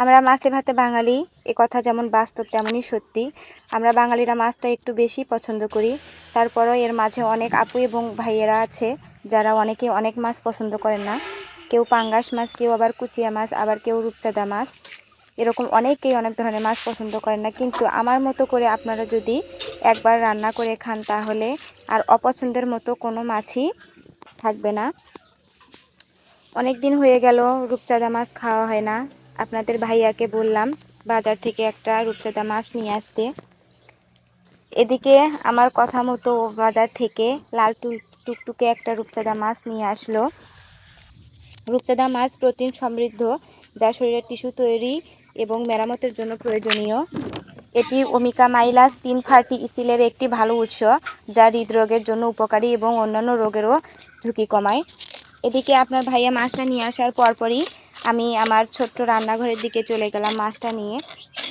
আমরা মাছে ভাতে বাঙালি, এ কথা যেমন বাস্তব তেমনই সত্যি। আমরা বাঙালিরা মাছটা একটু বেশি পছন্দ করি। তারপরও এর মাঝে অনেক আপু এবং ভাইয়েরা আছে, যারা অনেকে অনেক মাছ পছন্দ করেন না। কেউ পাঙ্গাস মাছ, কেউ আবার কুচিয়া মাছ, আবার কেউ রূপচাঁদা মাছ। এরকম অনেকেই অনেক ধরনের মাছ পছন্দ করেন না। কিন্তু আমার মতো করে আপনারা যদি একবার রান্না করে খান তাহলে আর অপছন্দের মতো কোনো মাছই থাকবে না। অনেক দিন হয়ে গেল, রূপচাঁদা মাছ খাওয়া হয় না। আপনাদের ভাইয়াকে বললাম বাজার থেকে একটা রূপচাঁদা মাছ নিয়ে আসতে। এদিকে আমার কথা মতো বাজার থেকে লাল টুক টুকটুকে একটা রূপচাঁদা মাছ নিয়ে আসলো। রূপচাঁদা মাছ প্রোটিন সমৃদ্ধ, যা শরীরের টিস্যু তৈরি এবং মেরামতের জন্য প্রয়োজনীয়। এটি ওমিকা মাইলাস তিন ফার্টি স্টিলের একটি ভালো উৎস, যা হৃদরোগের জন্য উপকারী এবং অন্যান্য রোগেরও ঝুঁকি কমায়। এদিকে আপনার ভাইয়া মাছটা নিয়ে আসার পরপরই আমি আমার ছোট্ট রান্নাঘরের দিকে চলে গেলাম মাছটা নিয়ে।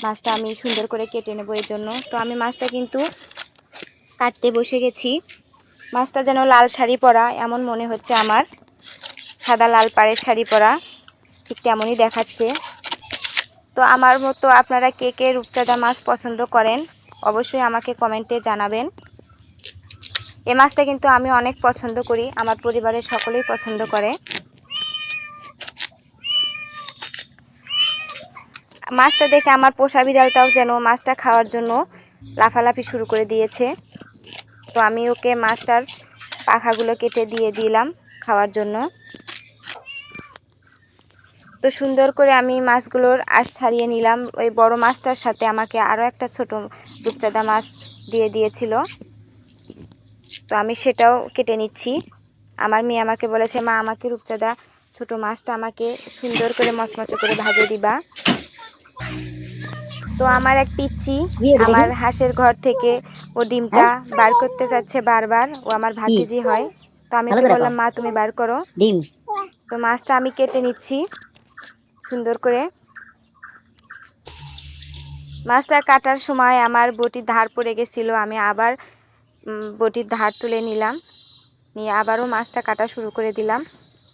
মাছটা আমি সুন্দর করে কেটে নেব এর জন্য তো আমি মাছটা কিন্তু কাটতে বসে গেছি। মাছটা যেন লাল শাড়ি পরা, এমন মনে হচ্ছে আমার। সাদা লাল পাড়ের শাড়ি পরা, ঠিক তেমনই দেখাচ্ছে। তো আমার মতো আপনারা কে কে রূপচাঁদা মাছ পছন্দ করেন, অবশ্যই আমাকে কমেন্টে জানাবেন। এ মাছটা কিন্তু আমি অনেক পছন্দ করি, আমার পরিবারের সকলেই পছন্দ করে। মাছটা দেখে আমার পোষা বিড়ালটাও যেন মাছটা খাওয়ার জন্য লাফালাফি শুরু করে দিয়েছে। তো আমি ওকে মাছটার পাখাগুলো কেটে দিয়ে দিলাম খাওয়ার জন্য। তো সুন্দর করে আমি মাছগুলোর আঁশ ছাড়িয়ে নিলাম। ওই বড় মাছটার সাথে আমাকে আরও একটা ছোট রূপচাঁদা মাছ দিয়ে দিয়েছিল। তো আমি সেটাও কেটে নিচ্ছি। আমার মেয়ে আমাকে বলেছে, মা, আমাকে রূপচাঁদা ছোট মাছটা আমাকে সুন্দর করে মচমচে করে ভাজে দিবা। তো আমার এক পিচ্ছি আমার হাঁসের ঘর থেকে ও ডিমটা বার করতে যাচ্ছে বারবার। ও আমার ভাতিজি হয়। তো আমি বললাম মা তুমি বার করো। ডিম। তো মাছটা আমি কেটে নিচ্ছি সুন্দর করে। মাছটা কাটার সময় আমার বটির ধার পড়ে গেছিল। আমি আবার বটির ধার তুলে নিলাম। নিয়ে আবারও মাছটা কাটা শুরু করে দিলাম।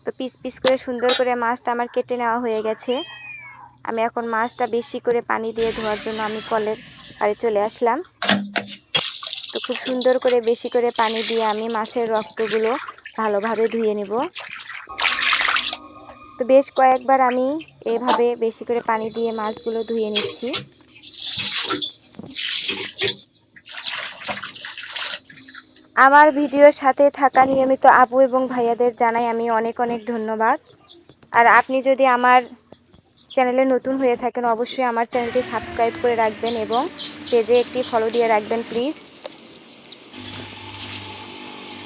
তো পিস পিস করে সুন্দর করে মাছটা আমার কেটে নেওয়া হয়ে গেছে। আমি এখন মাছটা বেশি করে পানি দিয়ে ধোয়ার জন্য আমি কলের পাড়ে চলে আসলাম। তো খুব সুন্দর করে বেশি করে পানি দিয়ে আমি মাছের রক্তগুলো ভালোভাবে ধুয়ে নেব। তো বেশ কয়েকবার আমি এভাবে বেশি করে পানি দিয়ে মাছগুলো ধুয়ে নিচ্ছি। আমার ভিডিওর সাথে থাকা নিয়মিত আপু এবং ভাইয়াদের জানাই আমি অনেক অনেক ধন্যবাদ। আর আপনি যদি আমার চ্যানেলে নতুন হয়ে থাকেন, অবশ্যই আমার চ্যানেলটি সাবস্ক্রাইব করে রাখবেন এবং পেজে একটি ফলো দিয়ে রাখবেন প্লিজ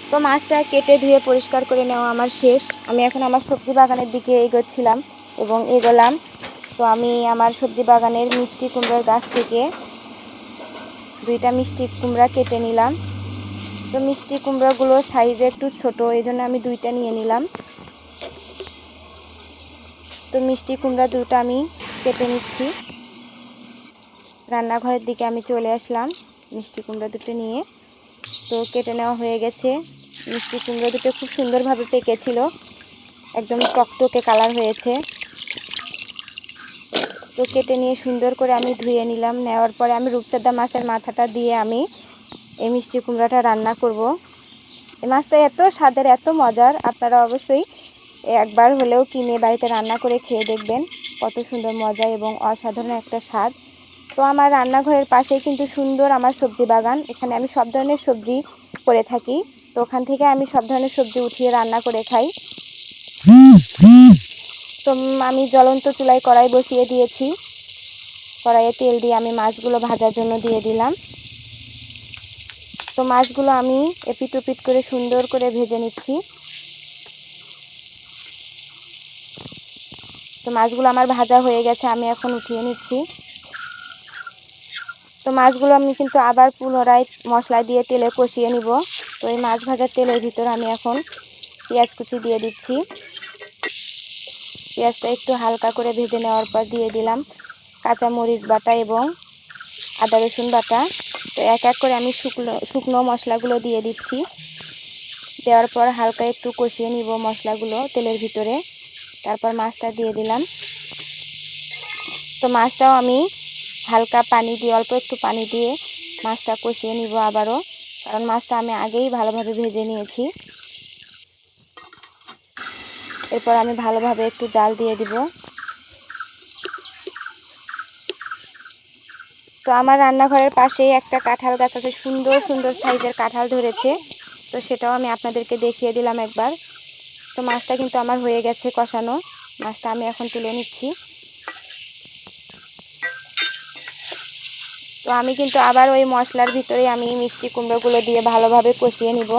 তো মাছটা কেটে ধুয়ে পরিষ্কার করে নেওয়া আমার শেষ। আমি এখন আমার সবজি বাগানের দিকে এগোচ্ছিলাম এবং এগোলাম। তো আমি আমার সবজি বাগানের মিষ্টি কুমড়োর গাছ থেকে দুইটা মিষ্টি কুমড়া কেটে নিলাম। তো মিষ্টি কুমড়োগুলো সাইজে একটু ছোট এই জন্য আমি দুইটা নিয়ে নিলাম। তো মিষ্টি কুমড়া দুটো আমি কেটে নিচ্ছি। রান্নাঘরের দিকে আমি চলে আসলাম মিষ্টি কুমড়া দুটো নিয়ে। তো কেটে নেওয়া হয়ে গেছে। মিষ্টি কুমড়ো দুটো খুব সুন্দরভাবে পেকেছিল। একদম টকটকে কালার হয়েছে। তো কেটে নিয়ে সুন্দর করে আমি ধুয়ে নিলাম। নেওয়ার পরে আমি রূপচাঁদা মাছের মাথাটা দিয়ে আমি এই মিষ্টি কুমড়াটা রান্না করব। এই মাছটা এত স্বাদের, এত মজার। আপনারা অবশ্যই একবার হলেও কিনে বাড়িতে রান্না করে খেয়ে দেখবেন কত সুন্দর মজা এবং অসাধারণ একটা স্বাদ। তো আমার রান্নাঘরের পাশেই কিন্তু সুন্দর আমার সবজি বাগান। এখানে আমি সব ধরনের সবজি করে থাকি। তো ওখান থেকে আমি সব ধরনের সবজি উঠিয়ে রান্না করে খাই। তো আমি জ্বলন্ত চুলায় কড়াই বসিয়ে দিয়েছি। কড়াইয়ে তেল দিয়ে আমি মাছগুলো ভাজার জন্য দিয়ে দিলাম। তো মাছগুলো আমি এপিট ওপিট করে সুন্দর করে ভেজে নিচ্ছি। তো মাছগুলো আমার ভাজা হয়ে গেছে, আমি এখন উঠিয়ে নিচ্ছি। তো মাছগুলো আমি কিন্তু আবার পুনরায় মশলা দিয়ে তেলে কষিয়ে নিব। তো এই মাছ ভাজার তেলের ভিতরে আমি এখন পেঁয়াজ কুচি দিয়ে দিচ্ছি। পেঁয়াজটা একটু হালকা করে ভেজে নেওয়ার পর দিয়ে দিলাম কাঁচা মরিচ বাটা এবং আদা রসুন বাটা। তো এক এক করে আমি শুকনো শুকনো মশলাগুলো দিয়ে দিচ্ছি। দেওয়ার পর হালকা একটু কষিয়ে নিব মশলাগুলো তেলের ভিতরে। তারপর মাছটা দিয়ে দিলাম। তো মাছটাও আমি হালকা পানি দিয়ে, অল্প একটু পানি দিয়ে মাছটা কষিয়ে নিব আবারও। কারণ মাছটা আমি আগেই ভালোভাবে ভেজে নিয়েছি। এরপর আমি ভালোভাবে একটু জাল দিয়ে দিব। তো আমার রান্নাঘরের পাশেই একটা কাঁঠাল গাছ আছে, সুন্দর সুন্দর সাইজের কাঁঠাল ধরেছে। তো সেটাও আমি আপনাদেরকে দেখিয়ে দিলাম একবার। তো মাছটা কিন্তু আমার হয়ে গেছে কষানো। মাছটা আমি এখন তুলে নিচ্ছি। তো আমি কিন্তু আবার ওই মশলার ভিতরে আমি মিষ্টি কুমড়োগুলো দিয়ে ভালোভাবে কষিয়ে নিব।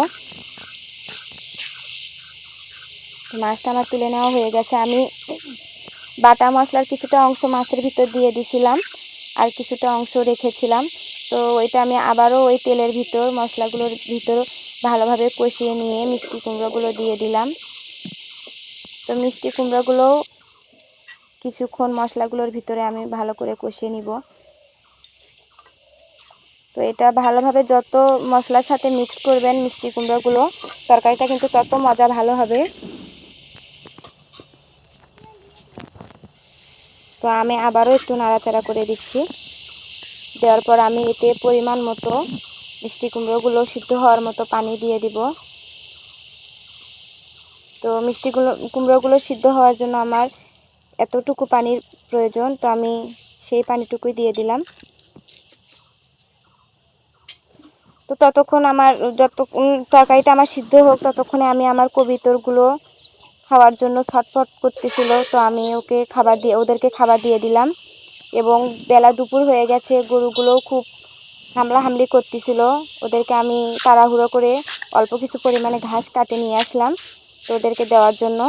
মাছটা আমার তুলে নেওয়া হয়ে গেছে। আমি বাটা মশলার কিছুটা অংশ মাছের ভিতর দিয়ে দিছিলাম আর কিছুটা অংশ রেখেছিলাম। তো ওইটা আমি আবারও ওই তেলের ভিতর, মশলাগুলোর ভিতর ভালোভাবে কষিয়ে নিয়ে মিষ্টি কুমড়োগুলো দিয়ে দিলাম। তো মিষ্টি কুমড়োগুলোও কিছুক্ষণ মশলাগুলোর ভিতরে আমি ভালো করে কষিয়ে নিব। তো এটা ভালোভাবে যত মশলার সাথে মিক্স করবেন মিষ্টি কুমড়োগুলো, তরকারিটা কিন্তু তত মজা ভালো হবে। তো আমি আবারও একটু নাড়াচাড়া করে দিচ্ছি। দেওয়ার পর আমি এতে পরিমাণ মতো মিষ্টি কুমড়োগুলো সিদ্ধ হওয়ার মতো পানি দিয়ে দিব। তো মিষ্টিগুলো কুমড়োগুলো সিদ্ধ হওয়ার জন্য আমার এতটুকু পানির প্রয়োজন, তো আমি সেই পানিটুকুই দিয়ে দিলাম। তো ততক্ষণ আমার যতক্ষণ তরকারিটা আমার সিদ্ধ হোক, ততক্ষণে আমি আমার কবিতরগুলো খাওয়ার জন্য ছটফট করতেছিল, তো আমি ওকে খাবার দিয়ে, ওদেরকে খাবার দিয়ে দিলাম। এবং বেলা দুপুর হয়ে গেছে, গরুগুলোও খুব হামলা হামলি করতেছিল। ওদেরকে আমি তাড়াহুড়ো করে অল্প কিছু পরিমাণে ঘাস কাটে নিয়ে আসলাম। তো ওদেরকে দেওয়ার জন্য।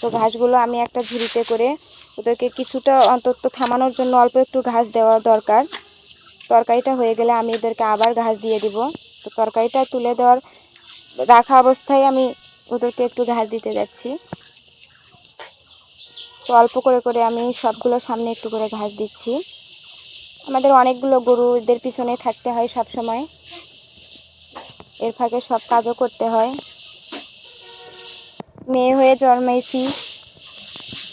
তো ঘাসগুলো আমি একটা ঝুড়িতে করে ওদেরকে কিছুটা অন্তত থামানোর জন্য অল্প একটু ঘাস দেওয়া দরকার। তরকারিটা হয়ে গেলে আমি এদেরকে আবার ঘাস দিয়ে দিব। তো তরকারিটা তুলে দেওয়ার, রাখা অবস্থায় আমি ওদেরকে একটু ঘাস দিতে যাচ্ছি। তো অল্প করে করে আমি সবগুলো সামনে একটু করে ঘাস দিচ্ছি। আমাদের অনেকগুলো গরু এদের পিছনে থাকতে হয় সব সময় এর ফাঁকে সব কাজও করতে হয়। মেয়ে হয়ে জন্মেছি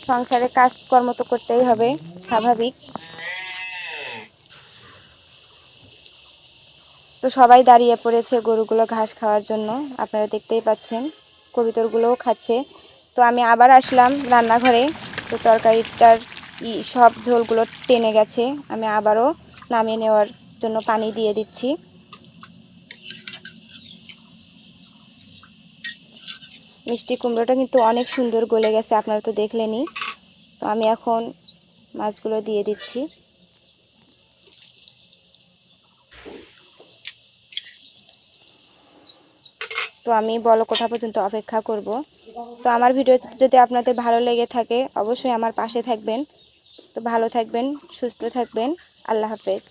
সংসারে কাজকর্ম তো করতেই হবে, স্বাভাবিক। তো সবাই দাঁড়িয়ে পড়েছে গরুগুলো ঘাস খাওয়ার জন্য। আপনারা দেখতেই পাচ্ছেন, কবিতরগুলোও খাচ্ছে। তো আমি আবার আসলাম রান্নাঘরে। তো তরকারিটার ই সব ঝোলগুলো টেনে গেছে। আমি আবারও নামিয়ে নেওয়ার জন্য পানি দিয়ে দিচ্ছি। মিষ্টি কুমড়োটা কিন্তু অনেক সুন্দর গলে গেছে, আপনারা তো দেখলেনই। তো আমি এখন মাছগুলো দিয়ে দিচ্ছি। তো আমি বলো কোঠা পর্যন্ত অপেক্ষা করব। তো আমার ভিডিও যদি আপনাদের ভালো লেগে থাকে, অবশ্যই আমার পাশে থাকবেন। তো ভালো থাকবেন, সুস্থ থাকবেন। আল্লাহ হাফেজ।